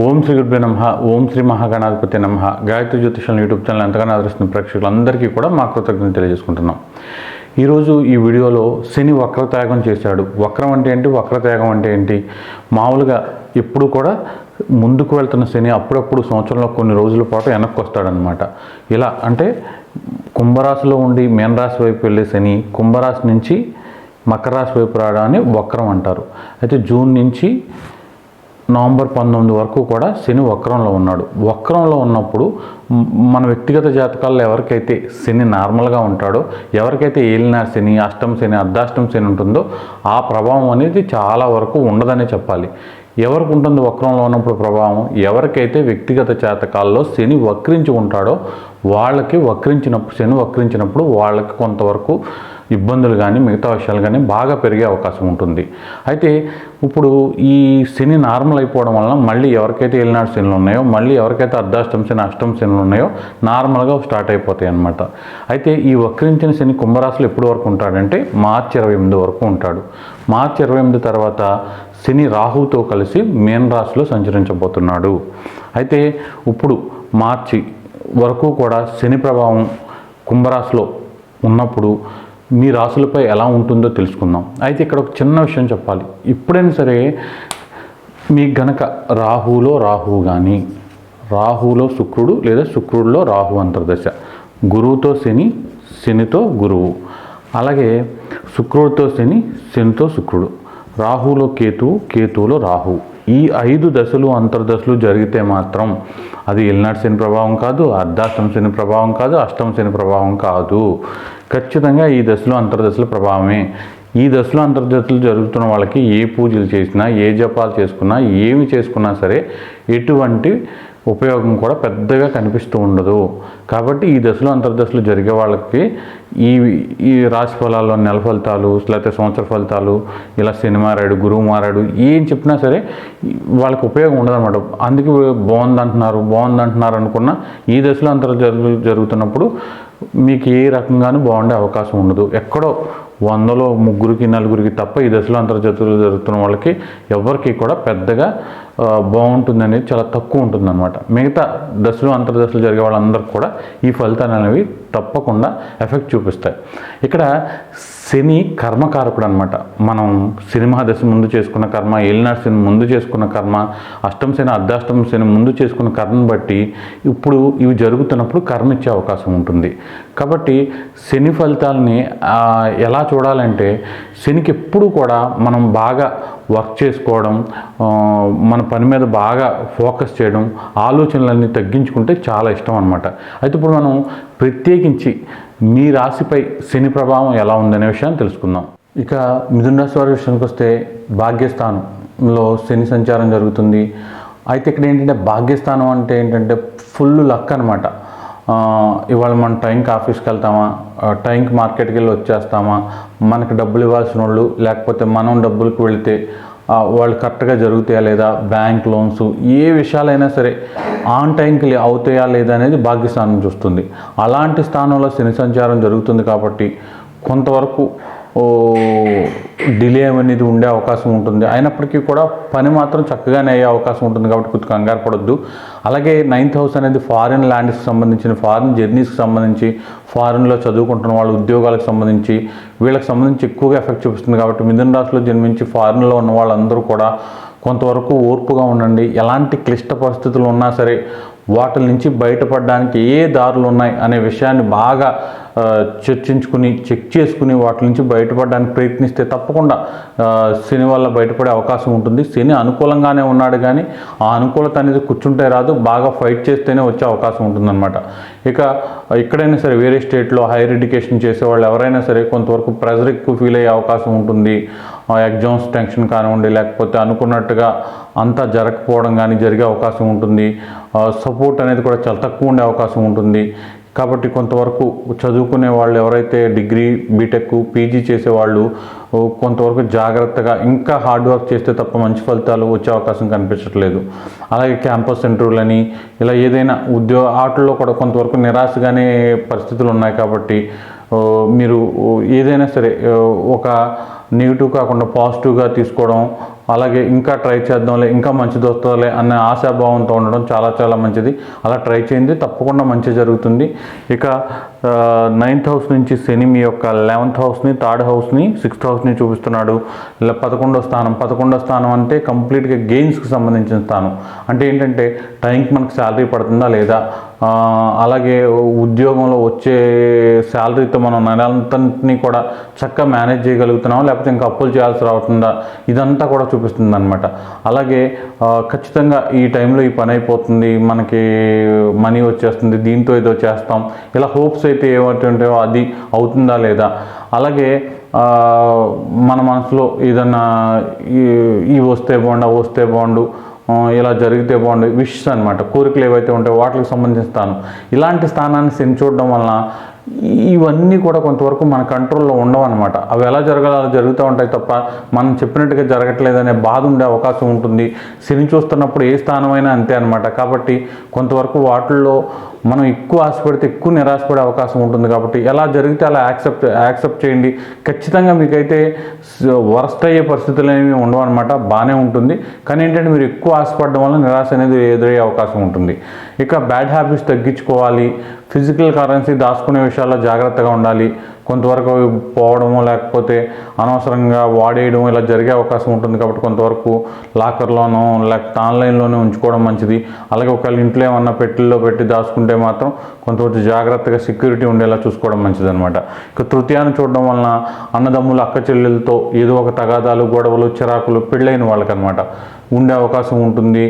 ఓం శ్రీ గురుభ్యో నమ ఓం శ్రీ మహాగణాధిపతి నమ. గాయత్రి జ్యోతిషం యూట్యూబ్ ఛానల్ ఎంతగానో ఆదరిస్తున్న ప్రేక్షకులందరికీ కూడా మా కృతజ్ఞతలు తెలియజేసుకుంటున్నాం. ఈరోజు ఈ వీడియోలో శని వక్రత్యాగం చేశాడు. వక్రం అంటే ఏంటి? వక్రత్యాగం అంటే ఏంటి? మామూలుగా ఎప్పుడు కూడా ముందుకు వెళ్తున్న శని అప్పుడప్పుడు సంవత్సరంలో కొన్ని రోజుల పాటు వెనక్కి వస్తాడనమాట ఇలా అంటే కుంభరాశిలో ఉండి మీనరాశి వైపు వెళ్ళే శని కుంభరాశి నుంచి మకర రాశి వైపు రావడాన్ని వక్రం అంటారు. అయితే జూన్ నుంచి నవంబర్ పంతొమ్మిది వరకు కూడా శని వక్రంలో ఉన్నాడు. వక్రంలో ఉన్నప్పుడు మన వ్యక్తిగత జాతకాల్లో ఎవరికైతే శని నార్మల్గా ఉంటాడో ఎవరికైతే ఏలినా శని అష్టం శని అర్ధాష్టం శని ఉంటుందో ఆ ప్రభావం అనేది చాలా వరకు ఉండదనే చెప్పాలి. ఎవరికి ఉంటుంది వక్రంలో ఉన్నప్పుడు ప్రభావం? ఎవరికైతే వ్యక్తిగత జాతకాల్లో శని వక్రించి ఉంటాడో వాళ్ళకి వక్రించినప్పుడు శని వక్రించినప్పుడు వాళ్ళకి కొంతవరకు ఇబ్బందులు కానీ మిగతా విషయాలు కానీ బాగా పెరిగే అవకాశం ఉంటుంది. అయితే ఇప్పుడు ఈ శని నార్మల్ అయిపోవడం వలన మళ్ళీ ఎవరికైతే ఏలినాడు శనులు ఉన్నాయో మళ్ళీ ఎవరికైతే అర్ధాష్టం శని అష్టం శనులు ఉన్నాయో నార్మల్గా స్టార్ట్ అయిపోతాయి అన్నమాట. అయితే ఈ వక్రించిన శని కుంభరాశిలో ఎప్పటి వరకు ఉంటాడంటే మార్చి ఇరవై ఎనిమిది వరకు ఉంటాడు. మార్చి ఇరవై ఎనిమిది తర్వాత శని రాహుతో కలిసి మేన్ రాశిలో సంచరించబోతున్నాడు. అయితే ఇప్పుడు మార్చి వరకు కూడా శని ప్రభావం కుంభరాశిలో ఉన్నప్పుడు మీ రాశులపై ఎలా ఉంటుందో తెలుసుకుందాం. అయితే ఇక్కడ ఒక చిన్న విషయం చెప్పాలి. ఇప్పుడైనా సరే మీకు గనక రాహులో రాహువు కానీ రాహులో శుక్రుడు లేదా శుక్రుడిలో రాహు అంతర్దశ గురువుతో శని శనితో గురువు. అలాగే శుక్రుడితో శని శనితో శుక్రుడు రాహులో కేతు కేతువులో రాహు ఈ ఐదు దశలు అంతర్దశలు జరిగితే మాత్రం అది ఎల్నాటి శని ప్రభావం కాదు అర్ధాష్టం శని ప్రభావం కాదు అష్టం శని ప్రభావం కాదు. ఖచ్చితంగా ఈ దశలో అంతర్దశల ప్రభావమే. ఈ దశలో అంతర్దశలు జరుగుతున్న వాళ్ళకి ఏ పూజలు చేసినా ఏ జపాలు చేసుకున్నా ఏమి చేసుకున్నా సరే ఎటువంటి ఉపయోగం కూడా పెద్దగా కనిపిస్తూ ఉండదు. కాబట్టి ఈ దశలో అంతర్దశలు జరిగే వాళ్ళకి ఈ ఈ రాశి ఫలాల్లో నెల ఫలితాలు లేకపోతే సంవత్సర ఫలితాలు ఇలా శని మారాడు గురువు మారాడు ఏం చెప్పినా సరే వాళ్ళకి ఉపయోగం ఉండదన్నమాట. అందుకే బాగుంది అంటున్నారు బాగుంది అంటున్నారు అనుకున్న ఈ దశలో అంతర్దశలు జరుగుతున్నప్పుడు మీకు ఏ రకంగానూ బాగుండే అవకాశం ఉండదు. ఎక్కడో వందలో ముగ్గురికి నలుగురికి తప్ప ఈ దశలో అంతర్జాతీయులు జరుగుతున్న వాళ్ళకి ఎవరికి కూడా పెద్దగా బాగుంటుంది అనేది చాలా తక్కువ ఉంటుంది అనమాట మిగతా దశలు అంతర్దశలు జరిగే వాళ్ళందరికీ కూడా ఈ ఫలితాలు అనేవి తప్పకుండా ఎఫెక్ట్ చూపిస్తాయి. ఇక్కడ శని కర్మకారకుడు అనమాట మనం సినిమా దశ ముందు చేసుకున్న కర్మ ఏలినాడు శని ముందు చేసుకున్న కర్మ అష్టం శని అర్ధాష్టం శని ముందు చేసుకున్న కర్మను బట్టి ఇప్పుడు ఇవి జరుగుతున్నప్పుడు కర్మ ఇచ్చే అవకాశం ఉంటుంది. కాబట్టి శని ఫలితాలని ఎలా చూడాలంటే శనికి ఎప్పుడు కూడా మనం బాగా వర్క్ చేసుకోవడం మన పని మీద బాగా ఫోకస్ చేయడం ఆలోచనలన్నీ తగ్గించుకుంటే చాలా ఇష్టం అనమాట అయితే ఇప్పుడు మనం ప్రత్యేకించి మీ రాశిపై శని ప్రభావం ఎలా ఉందనే విషయాన్ని తెలుసుకుందాం. ఇక మిథున రాశి వారి విషయానికి వస్తే భాగ్యస్థానంలో శని సంచారం జరుగుతుంది. అయితే ఇక్కడ ఏంటంటే భాగ్యస్థానం అంటే ఏంటంటే ఫుల్ లక్ అనమాట ఇవాళ మనం టైంకి ఆఫీస్కి వెళ్తామా టైంకి మార్కెట్కి వెళ్ళి వచ్చేస్తామా మనకి డబ్బులు ఇవ్వాల్సిన వాళ్ళు లేకపోతే మనం డబ్బులకు వెళితే వాళ్ళు కరెక్ట్గా జరుగుతాయా లేదా బ్యాంక్ లోన్స్ ఏ విషయాలైనా సరే ఆన్ టైంకి అవుతాయా లేదా అనేది భాగ్యస్థానం చూస్తుంది. అలాంటి స్థానంలో శని సంచారం జరుగుతుంది కాబట్టి కొంతవరకు డిలే అనేది ఉండే అవకాశం ఉంటుంది. అయినప్పటికీ కూడా పని మాత్రం చక్కగానే అయ్యే అవకాశం ఉంటుంది కాబట్టి కొద్దిగా కంగారు పడొద్దు. అలాగే నైన్త్ హౌస్ అనేది ఫారిన్ ల్యాండ్స్కి సంబంధించిన ఫారిన్ జర్నీస్కి సంబంధించి ఫారిన్లో చదువుకుంటున్న వాళ్ళ ఉద్యోగాలకు సంబంధించి వీళ్ళకి సంబంధించి ఎక్కువగా ఎఫెక్ట్ చూపిస్తుంది కాబట్టి మిథున రాశిలో జన్మించి ఫారిన్లో ఉన్న వాళ్ళందరూ కూడా కొంతవరకు ఓర్పుగా ఉండండి. ఎలాంటి క్లిష్ట పరిస్థితులు ఉన్నా సరే వాటి నుంచి బయటపడడానికి ఏ దారులు ఉన్నాయి అనే విషయాన్ని బాగా చర్చించుకుని చెక్ చేసుకుని వాటి నుంచి బయటపడడానికి ప్రయత్నిస్తే తప్పకుండా శని వల్ల బయటపడే అవకాశం ఉంటుంది. శని అనుకూలంగానే ఉన్నాడు కానీ ఆ అనుకూలత అనేది కూర్చుంటే రాదు. బాగా ఫైట్ చేస్తేనే వచ్చే అవకాశం ఉంటుందన్నమాట. ఇక ఎక్కడైనా సరే వేరే స్టేట్లో హైయర్ ఎడ్యుకేషన్ చేసేవాళ్ళు ఎవరైనా సరే కొంతవరకు ప్రెజర్ ఎక్కువ ఫీల్ అయ్యే అవకాశం ఉంటుంది. ఎగ్జామ్స్ టెన్షన్ కానివ్వండి లేకపోతే అనుకున్నట్టుగా అంతా జరగకపోవడం కానీ జరిగే అవకాశం ఉంటుంది. సపోర్ట్ అనేది కూడా చాలా తక్కువ ఉండే అవకాశం ఉంటుంది. కాబట్టి కొంతవరకు చదువుకునే వాళ్ళు ఎవరైతే డిగ్రీ బీటెక్ పీజీ చేసేవాళ్ళు కొంతవరకు జాగ్రత్తగా ఇంకా హార్డ్ వర్క్ చేస్తే తప్ప మంచి ఫలితాలు వచ్చే అవకాశం కనిపించట్లేదు. అలాగే క్యాంపస్ ఇంటర్వ్యూలని ఇలా ఏదైనా ఉద్యోగ ఆటల్లో కూడా కొంతవరకు నిరాశగానే పరిస్థితులు ఉన్నాయి కాబట్టి మీరు ఏదైనా సరే ఒక నెగిటివ్ కాకుండా పాజిటివ్గా తీసుకోవడం అలాగే ఇంకా ట్రై చేద్దాంలే ఇంకా మంచిది వస్తుందిలే అనే ఆశాభావంతో ఉండడం చాలా చాలా మంచిది. అలా ట్రై చేయండి తప్పకుండా మంచి జరుగుతుంది. ఇక నైన్త్ హౌస్ నుంచి శని మీ యొక్క లెవెన్త్ హౌస్ని థర్డ్ హౌస్ని సిక్స్త్ హౌస్ని చూపిస్తున్నాడు. ఇలా పదకొండో స్థానం. పదకొండో స్థానం అంటే కంప్లీట్గా గెయిన్స్కి సంబంధించిన స్థానం. అంటే ఏంటంటే టైంకి మనకు శాలరీ పడుతుందా లేదా? అలాగే ఉద్యోగంలో వచ్చే శాలరీతో మనం నెలంతని కూడా చక్కగా మేనేజ్ చేయగలుగుతున్నాం లేకపోతే ఇంకా అప్పులు చేయాల్సి రావుతుందా ఇదంతా కూడా చూపిస్తుంది అనమాట అలాగే ఖచ్చితంగా ఈ టైంలో ఈ పని అయిపోతుంది. మనకి మనీ వచ్చేస్తుంది. దీంతో ఏదో చేస్తాం. ఇలా హోప్స్ అయితే ఏమంటుంటాయో అది అవుతుందా లేదా? అలాగే మన మనసులో ఏదన్నా ఈ- వస్తే బాగుండు వస్తే బాగుండు ఇలా జరిగితే బాగుండు విషెస్ అనమాట కోరికలు ఏవైతే ఉంటాయో వాటికి సంబంధించిన స్థానం. ఇలాంటి స్థానాన్ని శని చూడడం వలన ఇవన్నీ కూడా కొంతవరకు మన కంట్రోల్లో ఉండవు అనమాట అవి ఎలా జరగాలో అలా జరుగుతూ ఉంటాయి తప్ప మనం చెప్పినట్టుగా జరగట్లేదనే బాధ ఉండే అవకాశం ఉంటుంది. శని చూస్తున్నప్పుడు ఏ స్థానమైనా అంతే అనమాట కాబట్టి కొంతవరకు వాటిల్లో మనం ఎక్కువ ఆశపడితే ఎక్కువ నిరాశపడే అవకాశం ఉంటుంది కాబట్టి ఎలా జరిగితే అలా యాక్సెప్ట్ యాక్సెప్ట్ చేయండి. ఖచ్చితంగా మీకైతే వరస్ట్ అయ్యే పరిస్థితులు అనేవి ఉండవు అనమాట బాగానే ఉంటుంది. కానీ ఏంటంటే మీరు ఎక్కువ ఆశపడడం వల్ల నిరాశ అనేది ఎదురయ్యే అవకాశం ఉంటుంది. ఇక బ్యాడ్ హ్యాబిట్స్ తగ్గించుకోవాలి. ఫిజికల్ కరెన్సీ దాచుకునే విషయాల్లో జాగ్రత్తగా ఉండాలి. కొంతవరకు పోవడము లేకపోతే అనవసరంగా వాడేయడం ఇలా జరిగే అవకాశం ఉంటుంది కాబట్టి కొంతవరకు లాకర్లోనో లేకపోతే ఆన్లైన్లోనే ఉంచుకోవడం మంచిది. అలాగే ఒకవేళ ఇంట్లో ఏమన్నా పెట్టెల్లో పెట్టి దాచుకుంటే మాత్రం కొంతవరకు జాగ్రత్తగా సెక్యూరిటీ ఉండేలా చూసుకోవడం మంచిదనమాట ఇక తృతీయాన్ని చూడడం వలన అన్నదమ్ములు అక్క చెల్లెలతో ఏదో ఒక తగాదాలు గొడవలు చిరాకులు పెళ్ళైన వాళ్ళకనమాట ఉండే అవకాశం ఉంటుంది.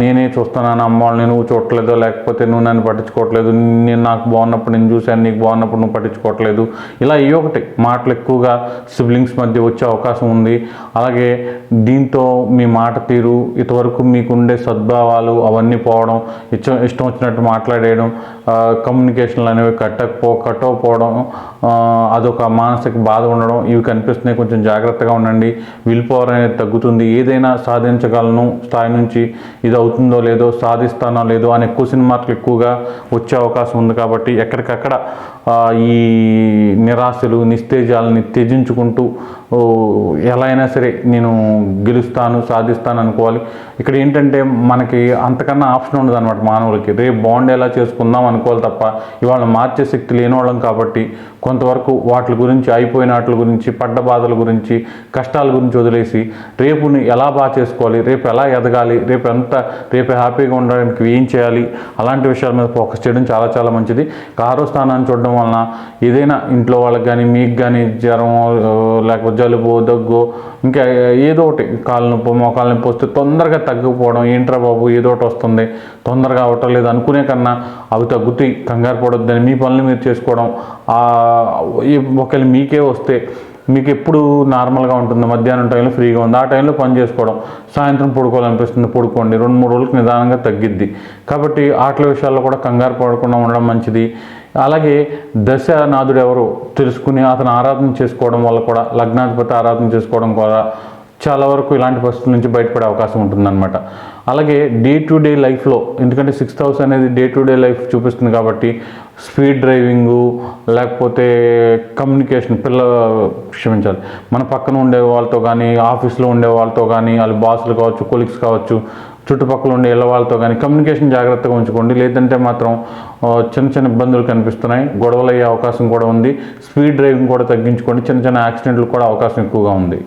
నేనే చూస్తున్నాను అమ్మ వాళ్ళని నువ్వు చూడట్లేదో? లేకపోతే నువ్వు నన్ను పట్టించుకోవట్లేదు. నేను నాకు బాగున్నప్పుడు నేను చూశాను నీకు బాగున్నప్పుడు నువ్వు పట్టించుకోవట్లేదు. ఇలా ఏ ఒకటి మాటలు ఎక్కువగా సిబ్లింగ్స్ మధ్య వచ్చే అవకాశం ఉంది. అలాగే దీంతో మీ మాట తీరు ఇంతవరకు మీకు ఉండే సద్భావాలు అవన్నీ పోవడం ఇష్టం ఇష్టం వచ్చినట్టు మాట్లాడేయడం కమ్యూనికేషన్లు అనేవి కట్టకపో కట్టకపోవడం అదొక మానసిక బాధ ఉండడం ఇవి కనిపిస్తున్నాయి. కొంచెం జాగ్రత్తగా ఉండండి. విల్ పవర్ అనేది తగ్గుతుంది. ఏదైనా సాధించగలను స్థాయి నుంచి ఇది అవుతుందో లేదో సాధిస్తానో లేదో అని క్వశ్చన్ మార్కులు ఎక్కువగా వచ్చే అవకాశం ఉంది కాబట్టి ఎక్కడికక్కడ ఈ నిరాశలు నిస్తేజాలని త్యజించుకుంటూ ఎలా అయినా సరే నేను గెలుస్తాను సాధిస్తాను అనుకోవాలి. ఇక్కడ ఏంటంటే మనకి అంతకన్నా ఆప్షన్ ఉండదు అనమాట మానవులకి. రేపు బాండ్ ఎలా చేసుకుందాం అనుకోవాలి తప్ప ఇవాళ మార్చే శక్తి లేనివాళ్ళం కాబట్టి కొంతవరకు వాటి గురించి అయిపోయిన వాటి గురించి పడ్డ బాధల గురించి కష్టాల గురించి వదిలేసి రేపుని ఎలా బాగా చేసుకోవాలి రేపు ఎలా ఎదగాలి రేపు ఎంత రేపు హ్యాపీగా ఉండడానికి ఏం చేయాలి అలాంటి విషయాల మీద ఫోకస్ చేయడం చాలా చాలా మంచిది. కారో స్థానాన్ని చూడడం వలన ఏదైనా ఇంట్లో వాళ్ళకి కానీ మీకు కానీ జ్వరం లేకపోతే జలుబు దగ్గు ఇంకా ఏదో ఒకటి కాళ్ళ నొప్పి మోకాళ్ళ నొప్పి వస్తే తొందరగా తగ్గిపోవడం ఏంట్రా బాబు ఏదో ఒకటి వస్తుంది తొందరగా అవటం లేదు అనుకునే కన్నా అవి తగ్గుతాయి కంగారు పడొద్దని మీ పనులు మీరు చేసుకోవడం ఈ ఒకవేళ మీకే వస్తే మీకు ఎప్పుడు నార్మల్గా ఉంటుంది మధ్యాహ్నం టైంలో ఫ్రీగా ఉంది ఆ టైంలో పని చేసుకోవడం సాయంత్రం పడుకోవాలనిపిస్తుంది పడుకోండి రెండు మూడు రోజులకు నిదానంగా తగ్గిద్ది. కాబట్టి ఆటల విషయాల్లో కూడా కంగారు పడకుండా ఉండడం మంచిది. అలాగే దశనాథుడు ఎవరు తెలుసుకుని అతను ఆరాధన చేసుకోవడం వల్ల కూడా లగ్నాధిపతి ఆరాధన చేసుకోవడం కూడా చాలా వరకు ఇలాంటి పరిస్థితుల నుంచి బయటపడే అవకాశం ఉంటుందన్నమాట. అలాగే డే టు డే లైఫ్లో ఎందుకంటే సిక్స్త్ హౌస్ అనేది డే టు డే లైఫ్ చూపిస్తుంది కాబట్టి స్పీడ్ డ్రైవింగు లేకపోతే కమ్యూనికేషన్ పిల్ల క్షమించాలి. మన పక్కన ఉండే వాళ్ళతో కానీ ఆఫీస్లో ఉండే వాళ్ళతో కానీ వాళ్ళ బాసులు కావచ్చు కొలీగ్స్ కావచ్చు చుట్టుపక్కల ఉండే ఇళ్ళ వాళ్ళతో కానీ కమ్యూనికేషన్ జాగ్రత్తగా ఉంచుకోండి. లేదంటే మాత్రం చిన్న చిన్న ఇబ్బందులు కనిపిస్తున్నాయి. గొడవలు అయ్యే అవకాశం కూడా ఉంది. స్పీడ్ డ్రైవింగ్ కూడా తగ్గించుకోండి. చిన్న చిన్న యాక్సిడెంట్లు కూడా అవకాశం ఎక్కువగా ఉంది.